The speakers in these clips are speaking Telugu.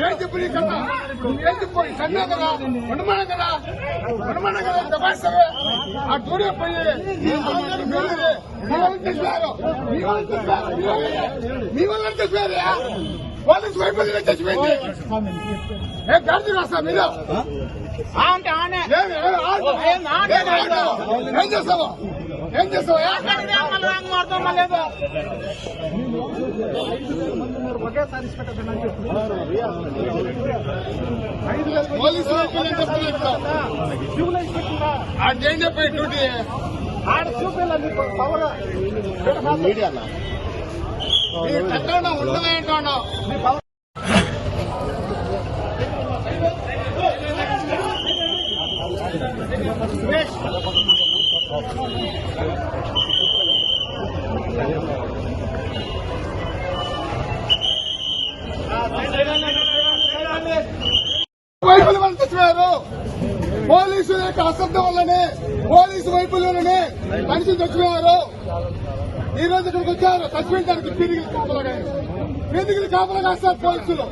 ఏం చెప్పు నీ కథ నువ్వేం చెప్పు సన్నా కదా ఉండమనం కదా ఉండమనం కదా దబాయిస్తావే ఆ దూరే పోయి నీ ఆందోళన పెరిగింది. మీ వల్ల చేశారు మీ వల్ల చేశారు మీ వల్ల- మీ వల్ల చేశారు పోలీసు వైపు చచ్చిపోయింది ఏం గాడి రాస్తా మీరు అంటే ఆనే ఏం ఏం ఆడు? ఏం ఆడు? ఏం చేస్తావు ఏం చేస్తావు? మళ్ళీ రంగు మారుతాం మళ్ళీ ఏదో. పోలీసు వైపు చెప్తున్నా ఆ ఏం చెప్పి డ్యూటీ? ఆడ చూపించాలి పవర్. నీ చట్టంలో ఉండదేంటో వైపులు పంపించారు చచ్చిపోయారు పోలీసుల యొక్క అశ్రద్ధ వల్లనే పోలీసు వైపుల్లోనే మనిషి చచ్చిపోయారు. ఈ రోజు ఇక్కడికి వచ్చారు. చచ్చిపోయించడానికి పీడిగిలి కాపలాగా. పీడిగిలి కాపలా కాస్తారు పోలీసులు.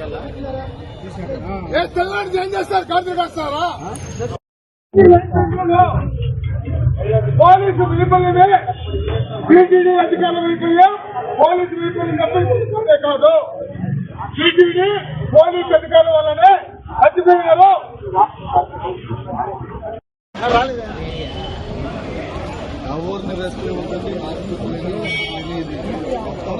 ఏ తెల్లాడికి ఏం చేస్తారు? కార్తీక కాస్తారా? పోలీసు వైఫల్యమే టీటీడీ అధికారుల వైఫల్యం పోలీసు వైఫల్యం తప్పించుకుంటే కాదు. టీటీడీ పోలీసు అధికారుల వల్లనే రెస్క్యూ ఉంటుంది ఇది మొత్తం